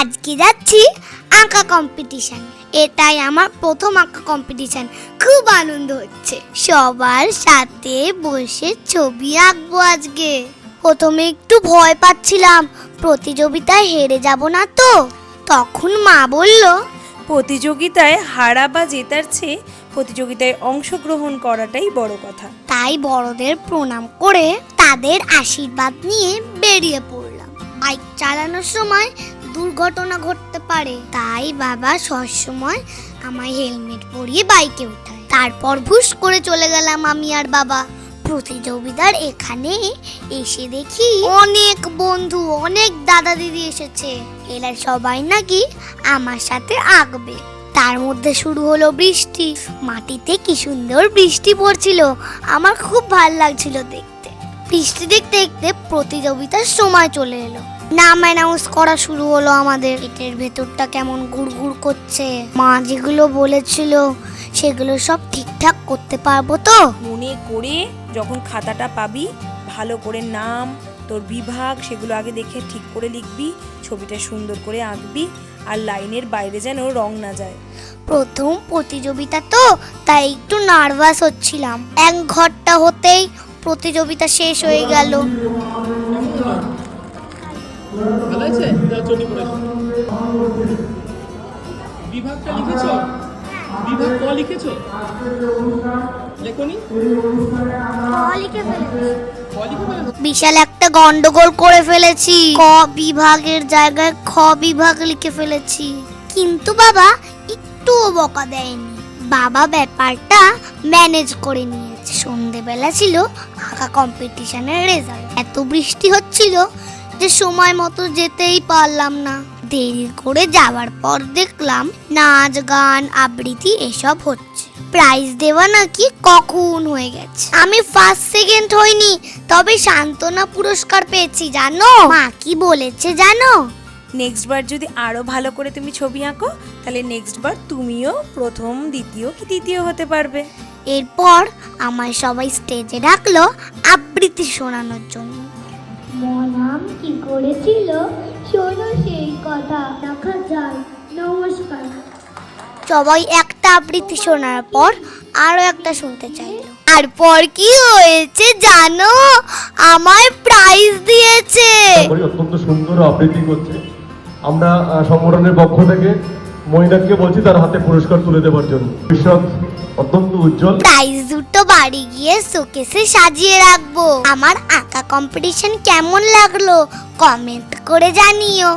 আজকে যাচ্ছি আঁকা কম্পিটিশন এটাই আমার প্রথম আঁকা কম্পিটিশন খুব আনন্দ হচ্ছে। সবার সাথে বসে ছবি আঁকবো আজকে। প্রথমে একটু ভয় পাচ্ছিলাম প্রতিযোগিতায় হেরে যাব না তো? তখন মা বলল প্রতিযোগিতায় হারা বা জেতার চেয়ে প্রতিযোগিতায় অংশগ্রহণ করাটাই বড় কথা। তাই বড়দের প্রণাম করে তাদের আশীর্বাদ নিয়ে বেরিয়ে পড়লাম। বাইক চালানোর সময় দুর্ঘটনা ঘটতে পারে। তাই বাবা সবসময় আমায় হেলমেট পরিয়ে বাইকে উঠায়। তারপর ভুস করে চলে গেলাম আমি আর বাবা। প্রতিযোগিতার এখানে এসে দেখি অনেক বন্ধু, অনেক দাদা দিদি এসেছে। এরা সবাই নাকি আমার সাথে আঁকবে। তার মধ্যে শুরু হলো বৃষ্টি। মাটিতে কি সুন্দর বৃষ্টি পড়ছিল। আমার খুব ভালো লাগছিল দেখতে। বৃষ্টি দেখতে দেখতে প্রতিযোগিতার সময় চলে এলো। নাম অ্যানাউন্স করা শুরু হলো আমাদের। পেটের ভেতরটা কেমন গুড়গুড় করছে। মা যেগুলো বলেছিল সেগুলো সব ঠিকঠাক করতে পারব তো? মনে করে যখন খাতাটা পাবি ভালো করে নাম তোর বিভাগ সেগুলো আগে দেখে ঠিক করে লিখবি ছবিটা সুন্দর করে আঁকবি আর লাইনের বাইরে যেন রং না যায়। প্রথম প্রতিযোগিতা তো তাই একটু নার্ভাস হচ্ছিলাম। এক ঘরটা হতেই প্রতিযোগিতা শেষ হয়ে গেল। ভালো আছে যাও চটি বিভাগটা লিখেছো? বিভাগ ক লিখেছো? লেখনি? লিখে বিশাল একটা গন্ডগোল করে ফেলেছি। ক বিভাগের জায়গায় খ বিভাগ লিখে ফেলেছি। কিন্তু বাবা একটুও বকা দেয়নি। বাবা ব্যাপারটা ম্যানেজ করে নিয়েছে। সন্ধেবেলা ছিল আঁকা কম্পিটিশনের রেজাল্ট এত বৃষ্টি হচ্ছিল যে সময় মতো যেতেই পারলাম না। দেরি করে যাওয়ার পর দেখলাম নাচ গান আবৃত্তি এসব হচ্ছে। প্রাইজ দেওয়া নাকি কখন হয়ে গেছে? আমি ফার্স্ট সেকেন্ড হইনি তবে সান্ত্বনা পুরস্কার পেয়েছি জানো? মা কি বলেছে জানো? নেক্সট বার যদি আরও ভালো করে তুমি ছবি আঁকো তাহলে নেক্সট বার তুমিও প্রথম দ্বিতীয় কি তৃতীয় হতে পারবে। এরপর আমায় সবাই স্টেজে ডাকলো আবৃত্তি শোনানোর জন্য। কি করেছিল? শোনো সেই কথা দেখা যায় নমস্কার। সবাই একটা আবৃত্তি শোনার পর আরও একটা শুনতে চাইলো। তারপর কি হয়েছে জানো? আমায় প্রাইজ দিয়েছে। করি অত্যন্ত সুন্দর আবৃত্তি করছে। আমরা সংগঠনের পক্ষ থেকে মহিলাকে বলছি তার হাতে পুরস্কার তুলে দেওয়ার জন্য। ভবিষ্যৎ অত্যন্ত উজ্জ্বল। প্রাইজ দুটো বাড়ি গিয়ে শোকেসে সাজিয়ে রাখব। আমার আঁকা কম্পিটিশন কেমন লাগল? কমেন্ট করে জানিও।